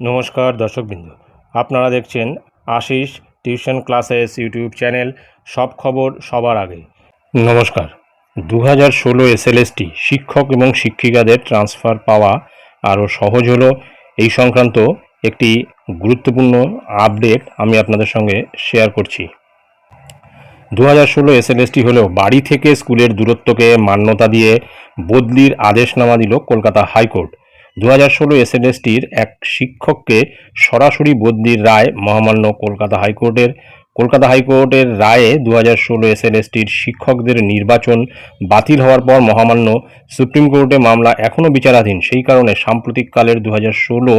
নমস্কার দর্শকবৃন্দ। আপনারা দেখছেন Ashis tuition classes YouTube channel, সব খবর সবার আগে। নমস্কার। দু হাজার ষোলো এসএলএসটি শিক্ষক এবং শিক্ষিকাদের ট্রান্সফার পাওয়া আরও সহজ হলো। এই সংক্রান্ত একটি গুরুত্বপূর্ণ আপডেট আমি আপনাদের সঙ্গে শেয়ার করছি। দু হাজার ষোলো এসএলএসটি হলেও বাড়ি থেকে স্কুলের দূরত্বকে মান্যতা দিয়ে বদলির আদেশনামা দিল কলকাতা হাইকোর্ট। দু হাজার ষোলো এসএলএসটির এক শিক্ষককে সরাসরি বদলির রায় মহামান্য কলকাতা হাইকোর্টের কলকাতা হাইকোর্টের রায়ে দু হাজার ষোলো এসএলএসটির শিক্ষকদের নির্বাচন বাতিল হওয়ার পর মহামান্য সুপ্রিম কোর্টে মামলা এখনও বিচারাধীন। সেই কারণে সাম্প্রতিককালের দু হাজার ষোলো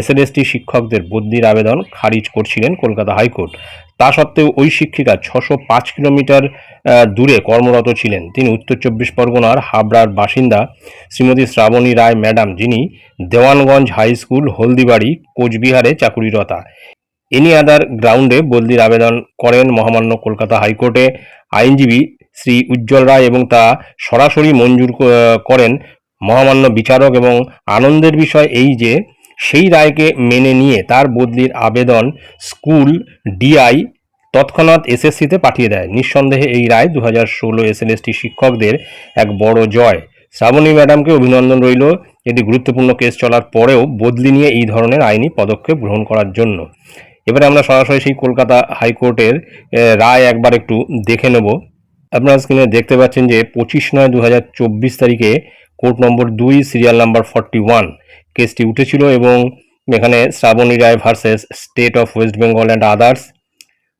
এসএলএসটি শিক্ষকদের বদলির আবেদন খারিজ করছিলেন কলকাতা হাইকোর্ট। তা সত্ত্বেও ওই শিক্ষিকা ছশো পাঁচ কিলোমিটার দূরে কর্মরত ছিলেন। তিনি উত্তর চব্বিশ পরগনার হাবড়ার বাসিন্দা শ্রীমতী শ্রাবণী রায় ম্যাডাম, যিনি দেওয়ানগঞ্জ হাই স্কুল, হলদিবাড়ি, কোচবিহারে চাকুরিরতা। এনি আদার গ্রাউন্ডে বদলির আবেদন করেন মহামান্য কলকাতা হাইকোর্টে, আইনজীবী শ্রী উজ্জ্বল রায় এবং তা সরাসরি মঞ্জুর করেন মহামান্য বিচারক এবং আনন্দের বিষয় এই যে, সেই রায়কে মেনে নিয়ে তার বদলির আবেদন স্কুল ডিআই তৎক্ষণাৎ এসএসসিতে পাঠিয়ে দেয়। নিঃসন্দেহে এই রায় দু হাজার ষোলো এসএলএসটি শিক্ষকদের এক বড় জয়। শ্রাবণী ম্যাডামকে অভিনন্দন রইল। এটি গুরুত্বপূর্ণ কেস চলার পরেও বদলি নিয়ে এই ধরনের আইনি পদক্ষেপ গ্রহণ করার জন্য। এবারে আমরা সরাসরি সেই কলকাতা হাইকোর্টের রায় একবার একটু দেখে নেব। আপনারা স্ক্রিনে দেখতে পাচ্ছেন যে পঁচিশ নয় দু তারিখে কোর্ট নম্বর দুই, সিরিয়াল নাম্বার ফর্টি ওয়ান কেসটি উঠেছিল এবং এখানে Shrabani Roy versus state of West Bengal and others.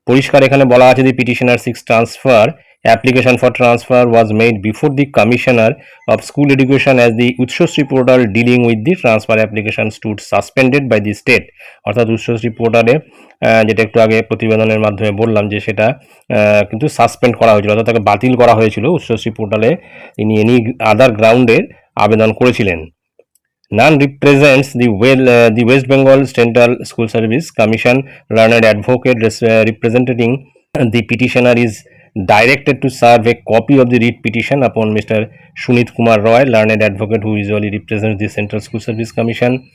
পরিষ্কার এখানে বলা আছে যে petitioner six transfer application for transfer was made before the commissioner of school education as the Utsashree portal dealing with the transfer application stood suspended by the state অর্থাৎ উৎসশ্রী পোর্টালে যেটা একটু আগে প্রতিবেদনের মাধ্যমে বললাম যে সেটা কিন্তু সাসপেন্ড করা হয়েছিল অর্থাৎ তাকে বাতিল করা হয়েছিল উচ্চশ্রী পোর্টালে তিনি এনি আদার গ্রাউন্ডে আবেদন করেছিলেন। Well uh, the West Bengal Central School Service Commission learned advocate res- uh, representing the petitioner is directed to serve a copy of the writ petition upon Mr. Sunit Kumar Roy, learned advocate who usually represents the Central School Service Commission.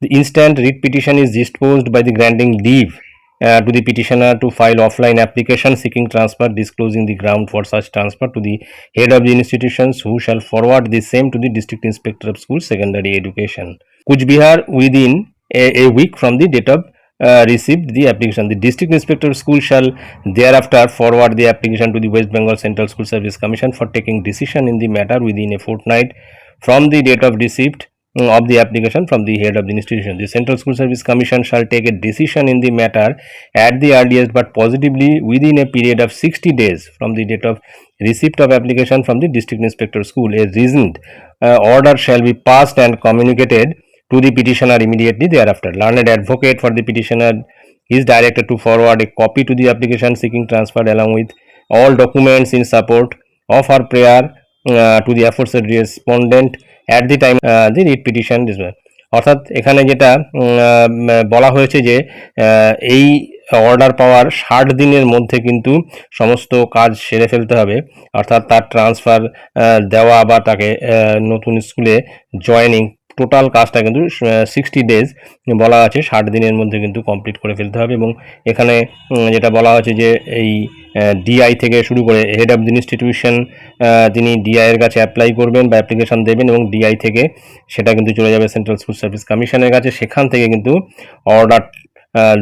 The instant writ petition is disposed by the granting leave uh, to the petitioner to file offline application seeking transfer disclosing the ground for such transfer to the head of the institutions who shall forward the same to the district inspector of school secondary education Kuch Bihar within a, a week from the date of uh, received the application the district inspector school shall thereafter forward the application to the west bengal central school service commission for taking decision in the matter within a fortnight from the date of receipt mm, of the application from the head of the institution. The Central School Service Commission shall take a decision in the matter at the earliest but positively within a period of 60 days from the date of receipt of application from the district inspector school. A reasoned uh, order shall be passed and communicated to the petitioner immediately thereafter. Learned advocate for the petitioner is directed to forward a copy to the application seeking transfer along with all documents in support of her prayer uh, to the aforesaid respondent at the time uh, the writ petition is well. অর্থাৎ এখানে যেটা বলা হয়েছে যে এই order পাওয়ার ষাট দিনের মধ্যে কিন্তু সমস্ত কাজ সেরে ফেলতে হবে অর্থাৎ তার ট্রান্সফার দেওয়া বা তাকে নতুন স্কুলে জয়েনিং টোটাল কাজটা কিন্তু সিক্সটি ডেজ বলা আছে, ষাট দিনের মধ্যে কিন্তু কমপ্লিট করে ফেলতে হবে এবং এখানে যেটা বলা হচ্ছে যে এই ডিআই থেকে শুরু করে হেড অফ দি ইনস্টিটিউশন তিনি ডিআই এর কাছে অ্যাপ্লাই করবেন বা অ্যাপ্লিকেশন দেবেন এবং ডিআই থেকে সেটা কিন্তু চলে যাবে সেন্ট্রাল ফুড সার্ভিস কমিশনের কাছে। সেখান থেকে কিন্তু অর্ডার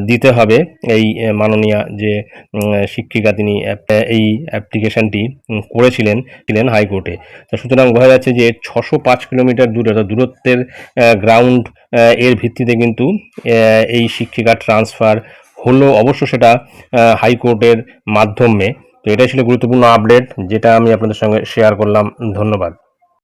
দিতে হবে এই মাননীয়া যে শিক্ষিকা তিনি এই অ্যাপ্লিকেশনটি করেছিলেন ছিলেন হাইকোর্টে। তো সুতরাং বোঝা যাচ্ছে যে ছশো পাঁচ কিলোমিটার দূরে অর্থাৎ দূরত্বের গ্রাউন্ড এর ভিত্তিতে কিন্তু এই শিক্ষিকা ট্রান্সফার হলো। অবশ্য সেটা হাইকোর্টের মাধ্যমে। তো এটাই ছিল গুরুত্বপূর্ণ আপডেট যেটা আমি আপনাদের সঙ্গে শেয়ার করলাম। ধন্যবাদ।